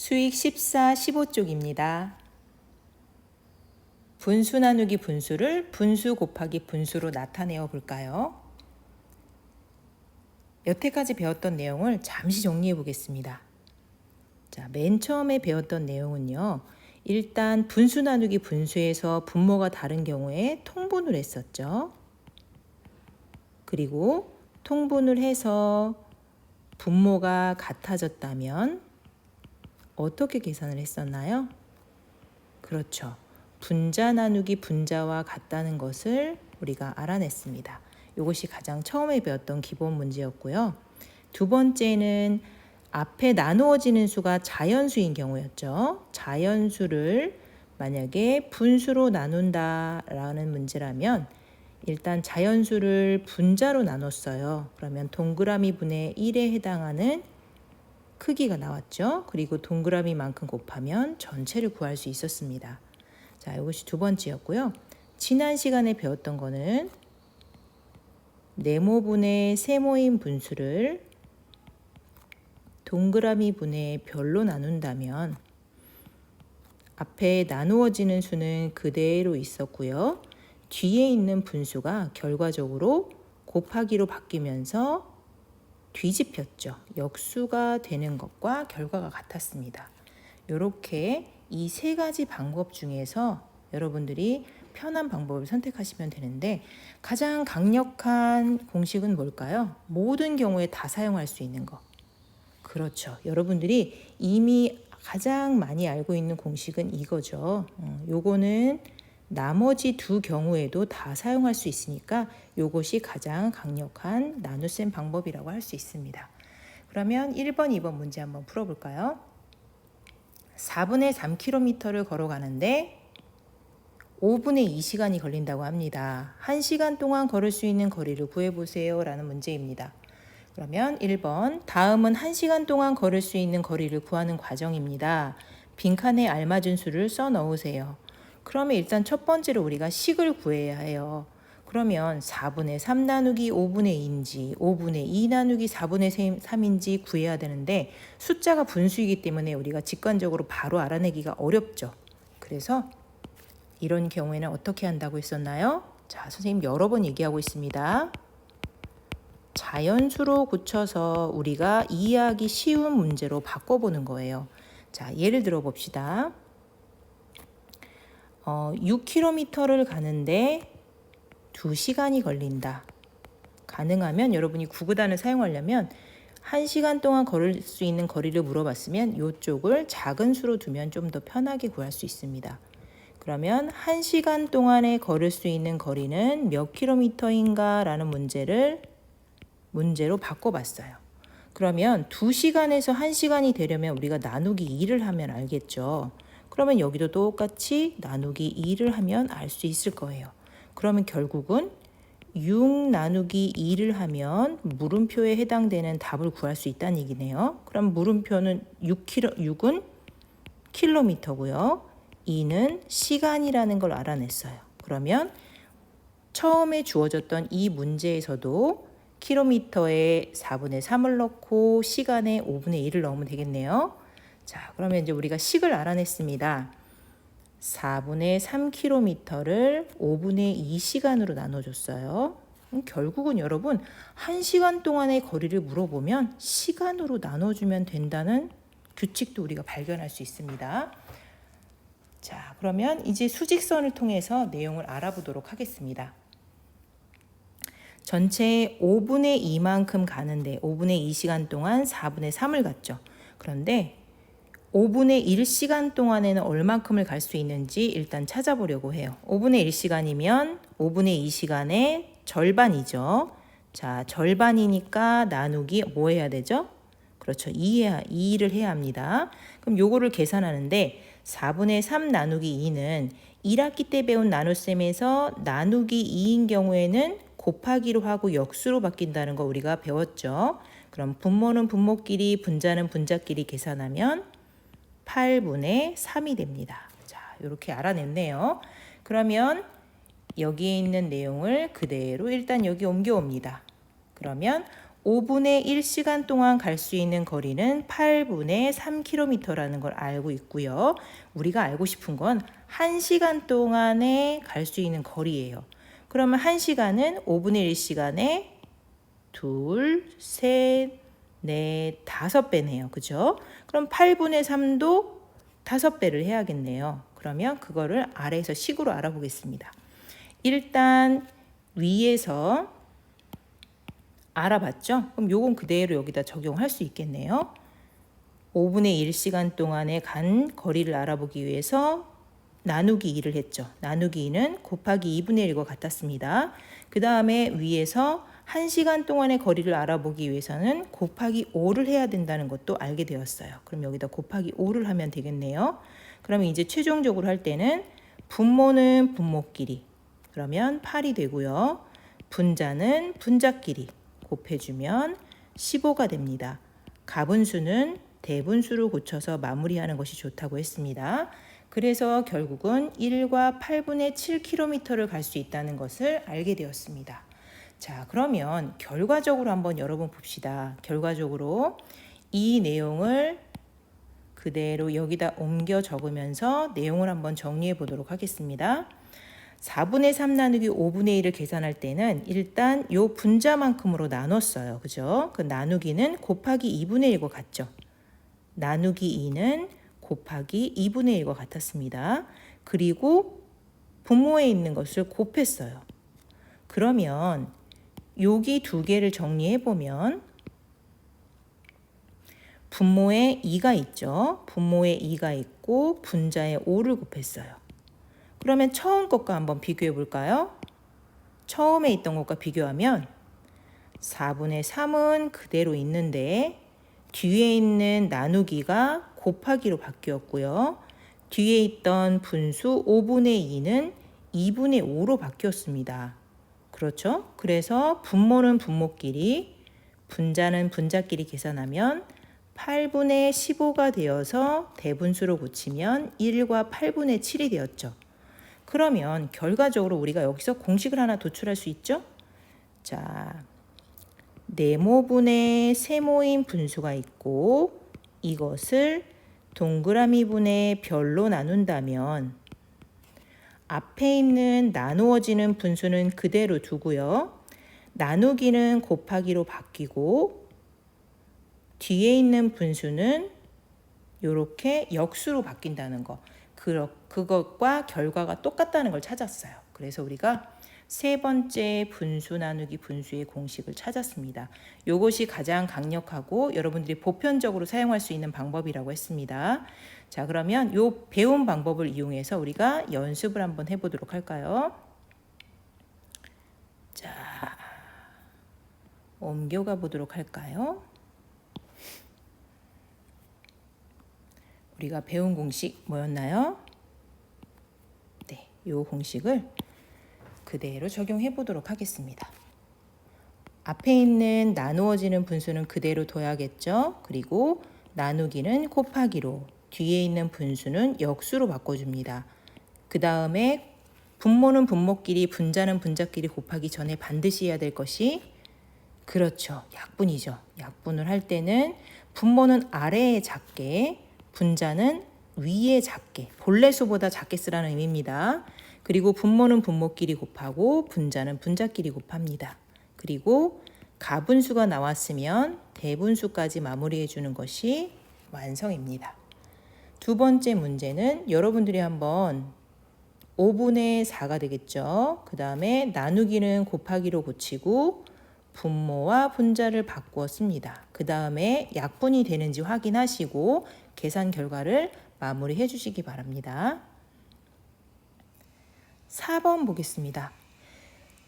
수익 14, 15쪽입니다. 분수 나누기 분수를 분수 곱하기 분수로 나타내어 볼까요? 여태까지 배웠던 내용을 잠시 정리해 보겠습니다. 자, 맨 처음에 배웠던 내용은요. 일단 분수 나누기 분수에서 분모가 다른 경우에 통분을 했었죠. 그리고 통분을 해서 분모가 같아졌다면 어떻게 계산을 했었나요? 그렇죠. 분자 나누기 분자와 같다는 것을 우리가 알아냈습니다. 이것이 가장 처음에 배웠던 기본 문제였고요. 두 번째는 앞에 나누어지는 수가 자연수인 경우였죠. 자연수를 만약에 분수로 나눈다라는 문제라면 일단 자연수를 분자로 나눴어요. 그러면 동그라미 분의 1에 해당하는 크기가 나왔죠. 그리고 동그라미만큼 곱하면 전체를 구할 수 있었습니다. 자, 이것이 두 번째였고요. 지난 시간에 배웠던 거는 네모분의 세모인 분수를 동그라미 분의 별로 나눈다면 앞에 나누어지는 수는 그대로 있었고요. 뒤에 있는 분수가 결과적으로 곱하기로 바뀌면서 뒤집혔죠. 역수가 되는 것과 결과가 같았습니다. 이렇게 이 세 가지 방법 중에서 여러분들이 편한 방법을 선택하시면 되는데 가장 강력한 공식은 뭘까요? 모든 경우에 다 사용할 수 있는 거. 그렇죠. 여러분들이 이미 가장 많이 알고 있는 공식은 이거죠. 어, 요거는 나머지 두 경우에도 다 사용할 수 있으니까 요것이 가장 강력한 나눗셈 방법이라고 할 수 있습니다. 그러면 1번, 2번 문제 한번 풀어볼까요? 4분의 3km를 걸어가는데 5분의 2시간이 걸린다고 합니다. 1시간 동안 걸을 수 있는 거리를 구해보세요. 라는 문제입니다. 그러면 1번, 다음은 1시간 동안 걸을 수 있는 거리를 구하는 과정입니다. 빈칸에 알맞은 수를 써 넣으세요. 그러면 일단 첫 번째로 우리가 식을 구해야 해요. 그러면 4분의 3 나누기 5분의 2인지 5분의 2 나누기 4분의 3인지 구해야 되는데 숫자가 분수이기 때문에 우리가 직관적으로 바로 알아내기가 어렵죠. 그래서 이런 경우에는 어떻게 한다고 했었나요? 자, 선생님 여러 번 얘기하고 있습니다. 자연수로 고쳐서 우리가 이해하기 쉬운 문제로 바꿔보는 거예요. 자, 예를 들어 봅시다. 어, 6km를 가는데 2시간이 걸린다. 가능하면 여러분이 구구단을 사용하려면 1시간 동안 걸을 수 있는 거리를 물어봤으면 이쪽을 작은 수로 두면 좀 더 편하게 구할 수 있습니다. 그러면 1시간 동안에 걸을 수 있는 거리는 몇 킬로미터인가 라는 문제를 문제로 바꿔봤어요. 그러면 2시간에서 1시간이 되려면 우리가 나누기 2를 하면 알겠죠. 그러면 여기도 똑같이 나누기 2를 하면 알 수 있을 거예요. 그러면 결국은 6 나누기 2를 하면 물음표에 해당되는 답을 구할 수 있다는 얘기네요. 그럼 물음표는 6km, 6은 킬로미터고요. 2는 시간이라는 걸 알아냈어요. 그러면 처음에 주어졌던 이 문제에서도 킬로미터에 4분의 3을 넣고 시간에 5분의 1을 넣으면 되겠네요. 자, 그러면 이제 우리가 식을 알아냈습니다. 4분의 3km를 5분의 2시간으로 나눠줬어요. 결국은 여러분 1시간 동안의 거리를 물어보면 시간으로 나눠주면 된다는 규칙도 우리가 발견할 수 있습니다. 자, 그러면 이제 수직선을 통해서 내용을 알아보도록 하겠습니다. 전체 5분의 2만큼 가는데 5분의 2시간 동안 4분의 3을 갔죠. 그런데 5분의 1시간 동안에는 얼만큼을 갈 수 있는지 일단 찾아보려고 해요. 5분의 1시간이면 5분의 2시간의 절반이죠. 자, 절반이니까 나누기 뭐 해야 되죠? 그렇죠. 2해야, 2를 해야 합니다. 그럼 요거를 계산하는데 4분의 3 나누기 2는 1학기 때 배운 나눗셈에서 나누기 2인 경우에는 곱하기로 하고 역수로 바뀐다는 거 우리가 배웠죠. 그럼 분모는 분모끼리, 분자는 분자끼리 계산하면 8분의 3이 됩니다. 자, 이렇게 알아냈네요. 그러면 여기에 있는 내용을 그대로 일단 여기 옮겨옵니다. 그러면 5분의 1시간 동안 갈 수 있는 거리는 8분의 3km라는 걸 알고 있고요. 우리가 알고 싶은 건 1시간 동안에 갈 수 있는 거리예요. 그러면 1시간은 5분의 1시간에 둘, 셋, 넷, 다섯 배네요. 그죠? 그럼 8분의 3도 다섯 배를 해야겠네요. 그러면 그거를 아래에서 식으로 알아보겠습니다. 일단 위에서 알아봤죠? 그럼 요건 그대로 여기다 적용할 수 있겠네요. 5분의 1시간 동안에 간 거리를 알아보기 위해서 나누기 2를 했죠. 나누기 2는 곱하기 2분의 1과 같았습니다. 그 다음에 위에서 1시간 동안의 거리를 알아보기 위해서는 곱하기 5를 해야 된다는 것도 알게 되었어요. 그럼 여기다 곱하기 5를 하면 되겠네요. 그러면 이제 최종적으로 할 때는 분모는 분모끼리 그러면 8이 되고요. 분자는 분자끼리 곱해주면 15가 됩니다. 가분수는 대분수로 고쳐서 마무리하는 것이 좋다고 했습니다. 그래서 결국은 1과 8분의 7km를 갈 수 있다는 것을 알게 되었습니다. 자, 그러면 결과적으로 한번 여러분 봅시다. 결과적으로 이 내용을 그대로 여기다 옮겨 적으면서 내용을 한번 정리해 보도록 하겠습니다. 4분의 3 나누기 5분의 1을 계산할 때는 일단 요 분자만큼으로 나눴어요. 그죠? 그 나누기는 곱하기 2분의 1과 같죠? 나누기 2는 곱하기 2분의 1과 같았습니다. 그리고 분모에 있는 것을 곱했어요. 그러면 여기 두 개를 정리해 보면 분모에 2가 있죠. 분모에 2가 있고 분자에 5를 곱했어요. 그러면 처음 것과 한번 비교해 볼까요? 처음에 있던 것과 비교하면 4분의 3은 그대로 있는데 뒤에 있는 나누기가 곱하기로 바뀌었고요. 뒤에 있던 분수 5분의 2는 2분의 5로 바뀌었습니다. 그렇죠? 그래서 분모는 분모끼리, 분자는 분자끼리 계산하면 8분의 15가 되어서 대분수로 고치면 1과 8분의 7이 되었죠. 그러면 결과적으로 우리가 여기서 공식을 하나 도출할 수 있죠? 자, 네모분의 세모인 분수가 있고 이것을 동그라미 분의 별로 나눈다면 앞에 있는 나누어지는 분수는 그대로 두고요. 나누기는 곱하기로 바뀌고 뒤에 있는 분수는 이렇게 역수로 바뀐다는 거. 그, 그것과 결과가 똑같다는 걸 찾았어요. 그래서 우리가 세 번째 분수 나누기 분수의 공식을 찾았습니다. 이것이 가장 강력하고 여러분들이 보편적으로 사용할 수 있는 방법이라고 했습니다. 자, 그러면 이 배운 방법을 이용해서 우리가 연습을 한번 해보도록 할까요? 자, 옮겨가 보도록 할까요? 우리가 배운 공식 뭐였나요? 네, 이 공식을 그대로 적용해 보도록 하겠습니다. 앞에 있는 나누어지는 분수는 그대로 둬야겠죠? 그리고 나누기는 곱하기로 뒤에 있는 분수는 역수로 바꿔줍니다. 그 다음에 분모는 분모끼리 분자는 분자끼리 곱하기 전에 반드시 해야 될 것이 그렇죠. 약분이죠. 약분을 할 때는 분모는 아래에 작게 분자는 위에 작게 본래 수보다 작게 쓰라는 의미입니다. 그리고 분모는 분모끼리 곱하고 분자는 분자끼리 곱합니다. 그리고 가분수가 나왔으면 대분수까지 마무리해 주는 것이 완성입니다. 두 번째 문제는 여러분들이 한번 5분의 4가 되겠죠. 그 다음에 나누기는 곱하기로 고치고 분모와 분자를 바꾸었습니다. 그 다음에 약분이 되는지 확인하시고 계산 결과를 마무리해 주시기 바랍니다. 4번 보겠습니다.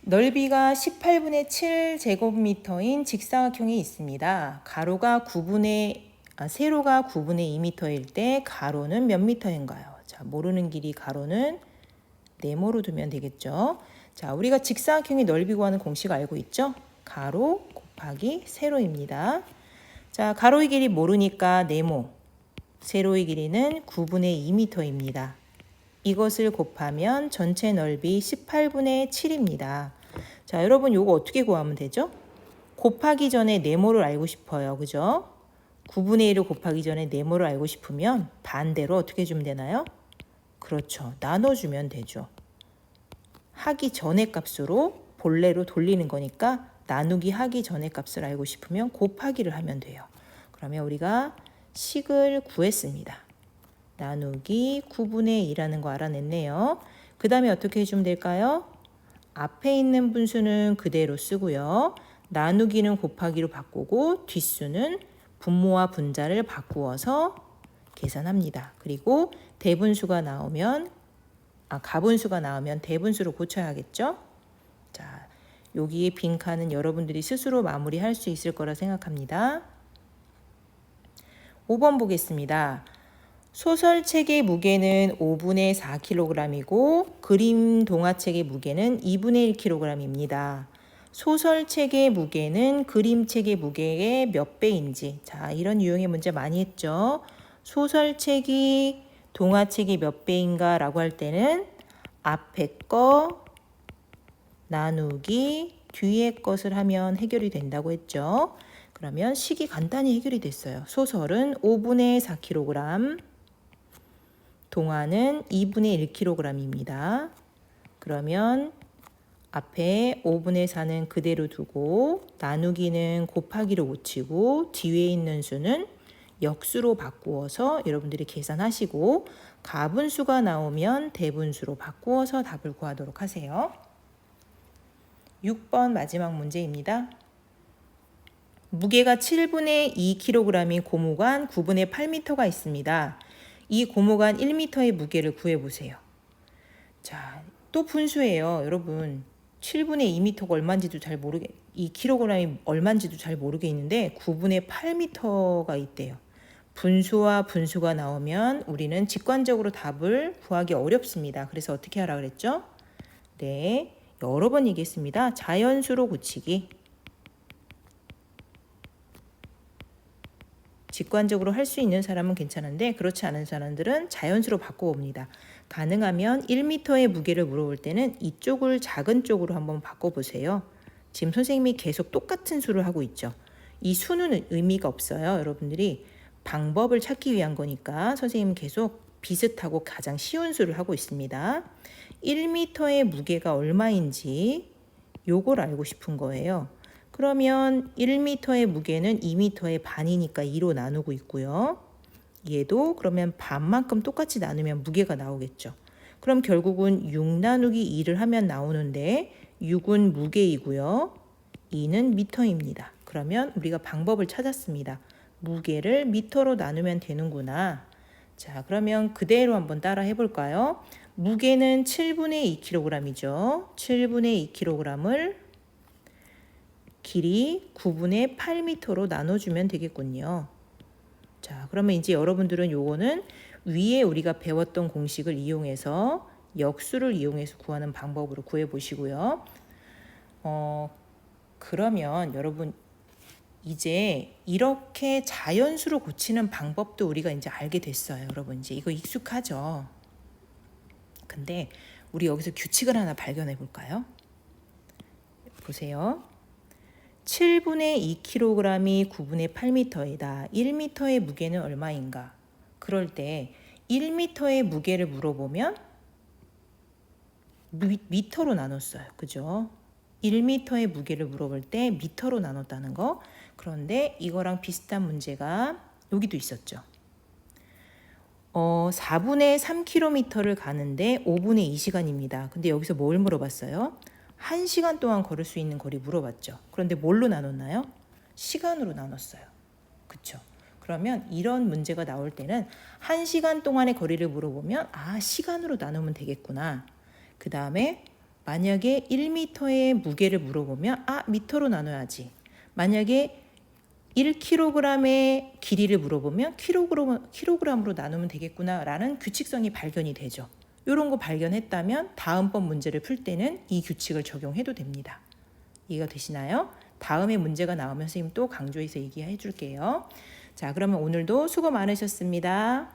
넓이가 18분의 7 제곱미터인 직사각형이 있습니다. 가로가 9분의 아, 세로가 9분의 2미터일 때 가로는 몇 미터인가요? 자, 모르는 길이 가로는 네모로 두면 되겠죠. 자, 우리가 직사각형의 넓이 구하는 공식 알고 있죠? 가로 곱하기 세로입니다. 자, 가로의 길이 모르니까 네모, 세로의 길이는 9분의 2미터입니다. 이것을 곱하면 전체 넓이 18분의 7입니다. 자, 여러분 요거 어떻게 구하면 되죠? 곱하기 전에 네모를 알고 싶어요. 그죠? 9분의 1을 곱하기 전에 네모를 알고 싶으면 반대로 어떻게 주면 되나요? 그렇죠. 나눠주면 되죠. 하기 전의 값으로 본래로 돌리는 거니까 나누기 하기 전의 값을 알고 싶으면 곱하기를 하면 돼요. 그러면 우리가 식을 구했습니다. 나누기 9분의 2라는 거 알아냈네요. 그 다음에 어떻게 해주면 될까요? 앞에 있는 분수는 그대로 쓰고요. 나누기는 곱하기로 바꾸고 뒷수는 분모와 분자를 바꾸어서 계산합니다. 그리고 대분수가 나오면 아 가분수가 나오면 대분수로 고쳐야겠죠? 자, 여기에 빈 칸은 여러분들이 스스로 마무리할 수 있을 거라 생각합니다. 5번 보겠습니다. 소설책의 무게는 5분의 4kg이고 그림 동화책의 무게는 2분의 1kg입니다. 소설책의 무게는 그림책의 무게의 몇 배인지 자 이런 유형의 문제 많이 했죠. 소설책이 동화책이 몇 배인가 라고 할 때는 앞에 거 나누기 뒤에 것을 하면 해결이 된다고 했죠. 그러면 식이 간단히 해결이 됐어요. 소설은 5분의 4kg, 동화는 2분의 1kg입니다. 그러면 앞에 5분의 4는 그대로 두고 나누기는 곱하기로 고치고 뒤에 있는 수는 역수로 바꾸어서 여러분들이 계산하시고 가분수가 나오면 대분수로 바꾸어서 답을 구하도록 하세요. 6번 마지막 문제입니다. 무게가 7분의 2kg인 고무관 9분의 8m가 있습니다. 이 고무관 1m의 무게를 구해보세요. 자, 또 분수예요. 여러분, 7분의 2m가 얼마인지도 잘 모르게, 2kg이 얼마인지도 잘 모르겠는데 9분의 8m가 있대요. 분수와 분수가 나오면 우리는 직관적으로 답을 구하기 어렵습니다. 그래서 어떻게 하라 그랬죠? 네, 여러 번 얘기했습니다. 자연수로 고치기. 직관적으로 할 수 있는 사람은 괜찮은데 그렇지 않은 사람들은 자연수로 바꿔봅니다. 가능하면 1m의 무게를 물어볼 때는 이쪽을 작은 쪽으로 한번 바꿔보세요. 지금 선생님이 계속 똑같은 수를 하고 있죠. 이 수는 의미가 없어요. 여러분들이 방법을 찾기 위한 거니까 선생님은 계속 비슷하고 가장 쉬운 수를 하고 있습니다. 1m의 무게가 얼마인지 요걸 알고 싶은 거예요. 그러면 1m의 무게는 2m의 반이니까 2로 나누고 있고요. 얘도 그러면 반만큼 똑같이 나누면 무게가 나오겠죠. 그럼 결국은 6 나누기 2를 하면 나오는데 6은 무게이고요. 2는 미터입니다. 그러면 우리가 방법을 찾았습니다. 무게를 미터로 나누면 되는구나. 자, 그러면 그대로 한번 따라 해볼까요? 무게는 7분의 2kg이죠. 7분의 2kg을 길이 9분의 8m로 나눠주면 되겠군요. 자, 그러면 이제 여러분들은 요거는 위에 우리가 배웠던 공식을 이용해서 역수를 이용해서 구하는 방법으로 구해 보시고요. 어, 그러면 여러분 이제 이렇게 자연수로 고치는 방법도 우리가 이제 알게 됐어요. 여러분 이제 이거 익숙하죠? 근데 우리 여기서 규칙을 하나 발견해 볼까요? 보세요. 7분의 2kg이 9분의 8m이다. 1m의 무게는 얼마인가? 그럴 때 1m의 무게를 물어보면 미, 미터로 나눴어요. 그죠? 1m의 무게를 물어볼 때 미터로 나눴다는 거. 그런데 이거랑 비슷한 문제가 여기도 있었죠. 어, 4분의 3km를 가는데 5분의 2시간입니다. 근데 여기서 뭘 물어봤어요? 1시간 동안 걸을 수 있는 거리 물어봤죠. 그런데 뭘로 나눴나요? 시간으로 나눴어요. 그쵸? 그러면 이런 문제가 나올 때는 1시간 동안의 거리를 물어보면 아, 시간으로 나누면 되겠구나. 그 다음에 만약에 1m의 무게를 물어보면 아, 미터로 나눠야지. 만약에 1kg의 길이를 물어보면 킬로그램, 킬로그램으로 나누면 되겠구나라는 규칙성이 발견이 되죠. 이런 거 발견했다면 다음번 문제를 풀 때는 이 규칙을 적용해도 됩니다. 이해가 되시나요? 다음에 문제가 나오면 선생님 또 강조해서 얘기해 줄게요. 자, 그러면 오늘도 수고 많으셨습니다.